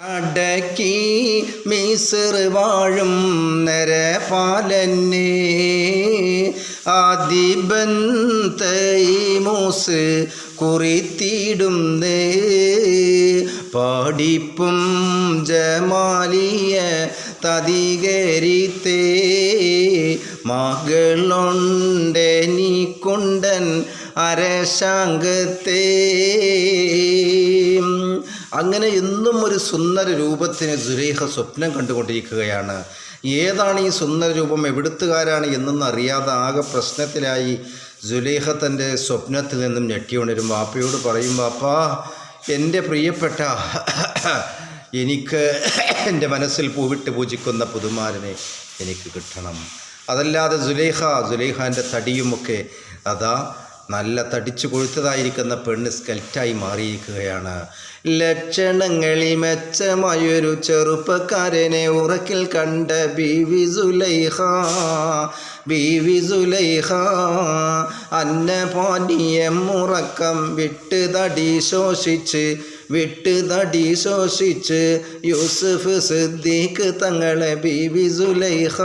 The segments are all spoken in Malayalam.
അടക്കി മിസർ വാഴും നരപാലനെ. തൈമൂസ് കുറിത്തിടുന്നേ പാടിപ്പും ജമാലിയ തതികരിത്തേ മകളുണ്ടെ നീ കുണ്ടൻ അരശാങ്കത്തേ. അങ്ങനെ എന്നും ഒരു സുന്ദര രൂപത്തിന് സുരേഖ സ്വപ്നം കണ്ടുകൊണ്ടിരിക്കുകയാണ്. ഏതാണ് ഈ സുന്ദര രൂപം എവിടുത്തുകാരാണ് എന്നൊന്നും അറിയാതെ ആകെ പ്രശ്നത്തിലായി സുലേഖ തന്റെ സ്വപ്നത്തിൽ നിന്നും ഞെട്ടിയുണരും. വാപ്പയോട് പറയും വാപ്പാ എന്റെ പ്രിയപ്പെട്ട എനിക്ക് എന്റെ മനസ്സിൽ പൂവിട്ട് പൂജിക്കുന്ന പുതുമാരനെ എനിക്ക് കിട്ടണം. അതല്ലാതെ സുലേഖ സുലേഖാന്റെ തടിയുമൊക്കെ അതാ നല്ല തടിച്ചു കൊഴുത്തതായിരിക്കുന്ന പെണ്ണ് സ്കെൽറ്റായി മാറിയിരിക്കുകയാണ്. ലക്ഷണങ്ങളിൽ മെച്ചമായൊരു ചെറുപ്പക്കാരനെ ഉറക്കിൽ കണ്ട ബിവി സുലൈഹ ബിവി സുലൈഹ അന്നപാനീയം ഉറക്കം വിട്ട് തടി ശോഷിച്ച് വിട്ട് തടി ശോഷിച്ച് യൂസുഫ് സിദ്ദീഖ് തങ്ങളെ ബിവി സുലൈഹ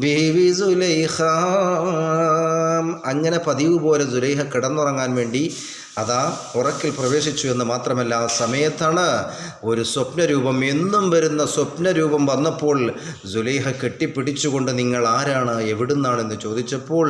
ബീവി സുലൈഹ അങ്ങനെ പതിവ് പോലെ സുലൈഹ കിടന്നുറങ്ങാൻ വേണ്ടി അതാ ഉറക്കിൽ പ്രവേശിച്ചു എന്ന് മാത്രമല്ല ആ സമയത്താണ് ഒരു സ്വപ്നരൂപം എന്നും വരുന്ന സ്വപ്നരൂപം വന്നപ്പോൾ സുലൈഹ കെട്ടിപ്പിടിച്ചുകൊണ്ട് നിങ്ങൾ ആരാണ്? എവിടുന്നാണെന്ന് ചോദിച്ചപ്പോൾ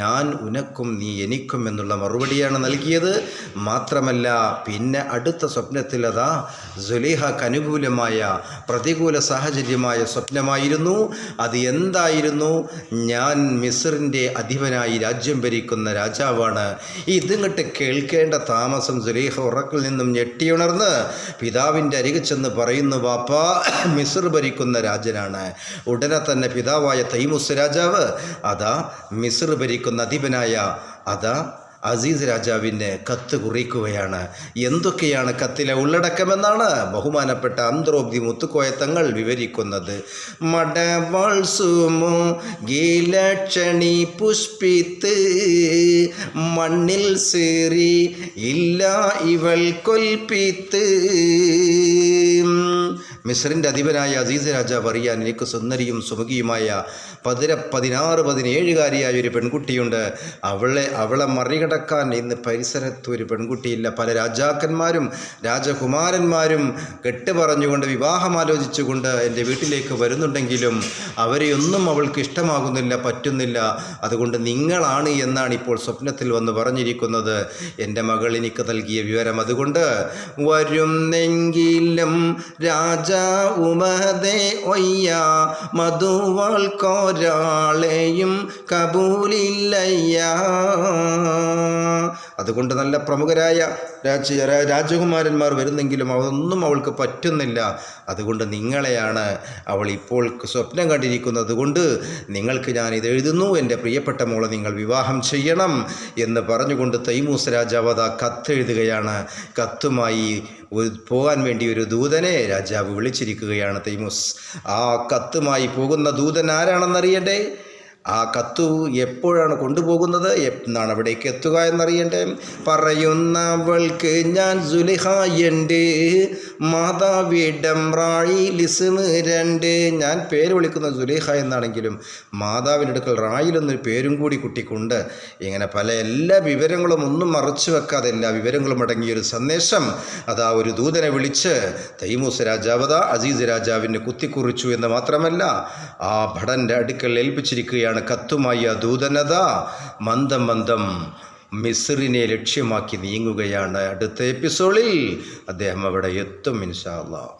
ഞാൻ ഉനക്കും നീ എനിക്കും എന്നുള്ള മറുപടിയാണ് നൽകിയത്. മാത്രമല്ല പിന്നെ അടുത്ത സ്വപ്നത്തിൽ അതാ സുലൈഹക്ക് അനുകൂലമായ പ്രതികൂല സാഹചര്യമായ സ്വപ്നമായിരുന്നു. അത് എന്തായിരുന്നു? ഞാൻ മിസറിന്റെ അധിപനായി രാജ്യം ഭരിക്കുന്ന രാജാവാണ്. ഇതിങ്ങോട്ട് കേൾക്കേണ്ട താമസം സുലൈഹ ഉറക്കിൽ നിന്നും ഞെട്ടിയുണർന്ന് പിതാവിന്റെ അരികെ ചെന്ന് പറയുന്നു വാപ്പ മിസർ ഭരിക്കുന്ന രാജനാണ്. ഉടനെ തന്നെ പിതാവായ തൈമുസ് രാജാവ് അതാ മിസർ ഭരിക്കുന്ന അധിപനായ അതാ അസീസ് രാജാവിന് കത്ത് കുറിക്കുകയാണ്. എന്തൊക്കെയാണ് കത്തിലെ ഉള്ളടക്കമെന്നാണ് ബഹുമാനപ്പെട്ട അന്ത്രോബ്ദി മുത്തുക്കോയ തങ്ങൾ വിവരിക്കുന്നത്. മടവാൾസുമോ ഗീലക്ഷണി പുഷ്പിത്ത് മണ്ണിൽ സേറി ഇല്ല ഇവൾ കൊൽപ്പിത്ത് മിസ്രിന്റെ അധിപനായ അസീസ് രാജാവ് അറിയാൻ എനിക്ക് സുന്ദരിയും സുമുഖിയുമായ പതിര പതിനാറ് പതിനേഴുകാരിയായ ഒരു പെൺകുട്ടിയുണ്ട്. അവളെ അവളെ മറികടക്കാൻ ഇന്ന് പരിസരത്ത് ഒരു പെൺകുട്ടിയില്ല. പല രാജാക്കന്മാരും രാജകുമാരന്മാരും കെട്ടുപറഞ്ഞുകൊണ്ട് വിവാഹം ആലോചിച്ചുകൊണ്ട് എന്റെ വീട്ടിലേക്ക് വരുന്നുണ്ടെങ്കിലും അവരെയൊന്നും അവൾക്ക് ഇഷ്ടമാകുന്നില്ല പറ്റുന്നില്ല. അതുകൊണ്ട് നിങ്ങളാണ് എന്നാണ് ഇപ്പോൾ സ്വപ്നത്തിൽ വന്ന് പറഞ്ഞിരിക്കുന്നത്. എന്റെ മകൾ എനിക്ക് നൽകിയ വിവരം അതുകൊണ്ട് വരുന്നെങ്കിലും രാജ ഉമതേ ഒയ്യ മധുവാൾക്കൊരാളെയും കബൂലില്ലയ്യ. അതുകൊണ്ട് നല്ല പ്രമുഖരായ രാജ രാജകുമാരന്മാർ വരുന്നെങ്കിലും അതൊന്നും അവൾക്ക് പറ്റുന്നില്ല. അതുകൊണ്ട് നിങ്ങളെയാണ് അവൾ ഇപ്പോൾ സ്വപ്നം കണ്ടിരിക്കുന്നത് കൊണ്ട് നിങ്ങൾക്ക് ഞാൻ ഇത് എഴുതുന്നു. എന്റെ പ്രിയപ്പെട്ട മോളെ നിങ്ങൾ വിവാഹം ചെയ്യണം എന്ന് പറഞ്ഞുകൊണ്ട് തൈമൂസ് രാജാവ് അതാ കത്തെഴുതുകയാണ്. കത്തുമായി ഒരു പോകാൻ വേണ്ടി ഒരു ദൂതനെ രാജാവ് വിളിച്ചിരിക്കുകയാണ് തൈമൂസ്. ആ കത്തുമായി പോകുന്ന ദൂതൻ ആരാണെന്നറിയണ്ടേ? ആ കത്തു എപ്പോഴാണ് കൊണ്ടുപോകുന്നത്? എന്നാണ് അവിടേക്ക് എത്തുക എന്നറിയണ്ടേ. പറയുന്നവൾക്ക് ഞാൻ എന്റെ മാതാവിടം റായി ലിസ്മ് രണ്ട്. ഞാൻ പേര് വിളിക്കുന്ന സുലിഹ എന്നാണെങ്കിലും മാതാവിന്റെ അടുക്കൽ റായിൽ എന്നൊരു പേരും കൂടി കുട്ടിക്കുണ്ട്. ഇങ്ങനെ പല എല്ലാ വിവരങ്ങളും ഒന്നും മറച്ചു വെക്കാതെ എല്ലാ വിവരങ്ങളും അടങ്ങിയൊരു സന്ദേശം അതാ ഒരു ദൂതനെ വിളിച്ച് തൈമൂസ് രാജാവത അസീസ് രാജാവിനെ കുത്തിക്കുറിച്ചു എന്ന് മാത്രമല്ല ആ ഭടന്റെ അടുക്കൽ ഏൽപ്പിച്ചിരിക്കുകയാണ് കത്തുമായി കത്തുമായ ദൂതനത? മന്ദം മന്ദം മിസ്റിനെ ലക്ഷ്യമാക്കി നീങ്ങുകയാണ് അടുത്ത എപ്പിസോഡിൽ. അദ്ദേഹം അവിടെ എത്തും ഇൻഷാ അള്ളാഹ്